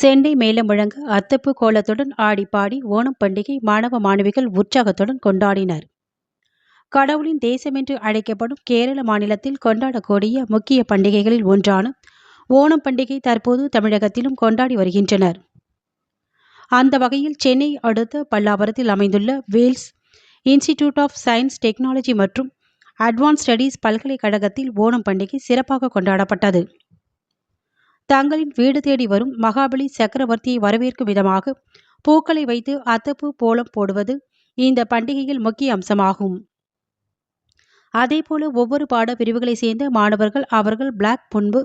செண்டை மேலும் முழங்க அத்தப்பு கோலத்துடன் ஆடி பாடி ஓணம் பண்டிகை மாணவ மாணவிகள் உற்சாகத்துடன் கொண்டாடினர். கடவுளின் தேசமென்று அழைக்கப்படும் கேரள மாநிலத்தில் கொண்டாடக்கூடிய முக்கிய பண்டிகைகளில் ஒன்றான ஓணம் பண்டிகை தற்போது தமிழகத்திலும் கொண்டாடி வருகின்றனர். அந்த வகையில் சென்னை அடுத்த பல்லாவரத்தில் அமைந்துள்ள Vels institute of science technology மற்றும் அட்வான்ஸ் ஸ்டடீஸ் பல்கலைக்கழகத்தில் ஓணம் பண்டிகை சிறப்பாக கொண்டாடப்பட்டது. தங்களின் வீடு தேடி வரும் மகாபலி சக்கரவர்த்தியை வரவேற்கும் விதமாக பூக்களை வைத்து அத்தப்பூ போலம் போடுவது இந்த பண்டிகையில் முக்கிய அம்சமாகும். அதேபோல ஒவ்வொரு பாட பிரிவுகளை சேர்ந்த மாணவர்கள் அவர்கள் பிளாக் புண்பு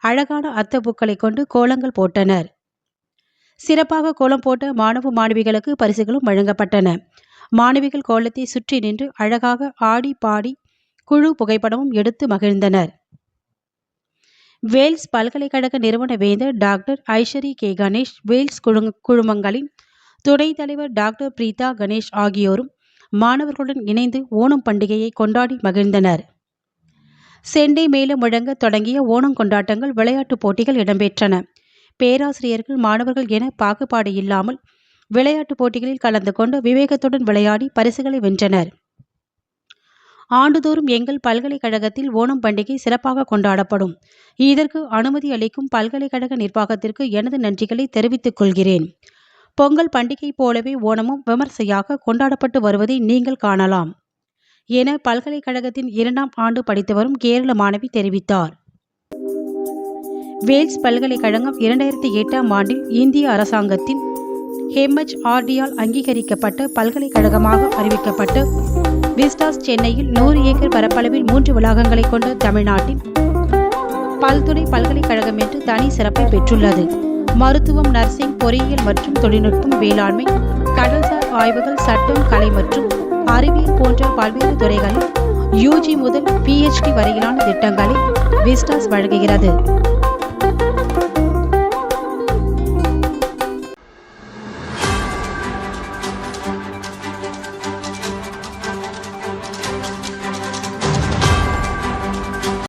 அழகான அத்தப்பூக்களை கொண்டு கோலங்கள் போட்டனர். சிறப்பாக கோலம் போட்ட மாணவ மாணவிகளுக்கு பரிசுகளும் வழங்கப்பட்டன. மாணவிகள் கோலத்தை சுற்றி நின்று அழகாக ஆடி பாடி குழு புகைப்படமும் எடுத்து மகிழ்ந்தனர். வேல்ஸ் பல்கலைக்கழக நிறுவன வேந்தர் டாக்டர் ஐஸ்வரி கே. கணேஷ் வேல்ஸ் குழு குழுமங்களின் துணைத் தலைவர் டாக்டர் பிரீதா கணேஷ் ஆகியோரும் மாணவர்களுடன் இணைந்து ஓணம் பண்டிகையை கொண்டாடி மகிழ்ந்தனர். செண்டை மேலும் முழங்க தொடங்கிய ஓணம் கொண்டாட்டங்கள் விளையாட்டுப் போட்டிகள் இடம்பெற்றன. பேராசிரியர்கள் மாணவர்கள் என பாகுபாடு இல்லாமல் விளையாட்டுப் போட்டிகளில் கலந்து கொண்டு விவேகத்துடன் விளையாடி பரிசுகளை வென்றனர். ஆண்டுதோறும் எங்கள் பல்கலைக்கழகத்தில் ஓணம் பண்டிகை சிறப்பாக கொண்டாடப்படும். இதற்கு அனுமதி அளிக்கும் பல்கலைக்கழக நிர்வாகத்திற்கு எனது நன்றிகளை தெரிவித்துக் கொள்கிறேன். பொங்கல் பண்டிகை போலவே ஓணமும் விமர்சையாக கொண்டாடப்பட்டு வருவதை நீங்கள் காணலாம். என பல்கலைக்கழகத்தின் இரண்டாம் ஆண்டு படித்து வரும் கேரள மாணவி தெரிவித்தார். வேல்ஸ் பல்கலைக்கழகம் இரண்டாயிரத்தி எட்டாம் ஆண்டில் இந்திய அரசாங்கத்தின் ஹெம்எச் ஆர்டியால் அங்கீகரிக்கப்பட்ட பல்கலைக்கழகமாக அறிவிக்கப்பட்டு விஸ்டாஸ் சென்னையில் நூறு ஏக்கர் பரப்பளவில் மூன்று வளாகங்களை கொண்ட தமிழ்நாட்டின் பல்துறை பல்கலைக்கழகம் என்று தனி சிறப்பை பெற்றுள்ளது. மருத்துவம் நர்சிங் பொறியியல் மற்றும் தொழில்நுட்பம் வேளாண்மை கடல்சார் ஆய்வுகள் சட்டம் கலை மற்றும் அறிவியல் போன்ற பல்வேறு துறைகளில் யூஜி முதல் பிஹெச்டி வரையிலான திட்டங்களை விஸ்டாஸ் வழங்குகிறது.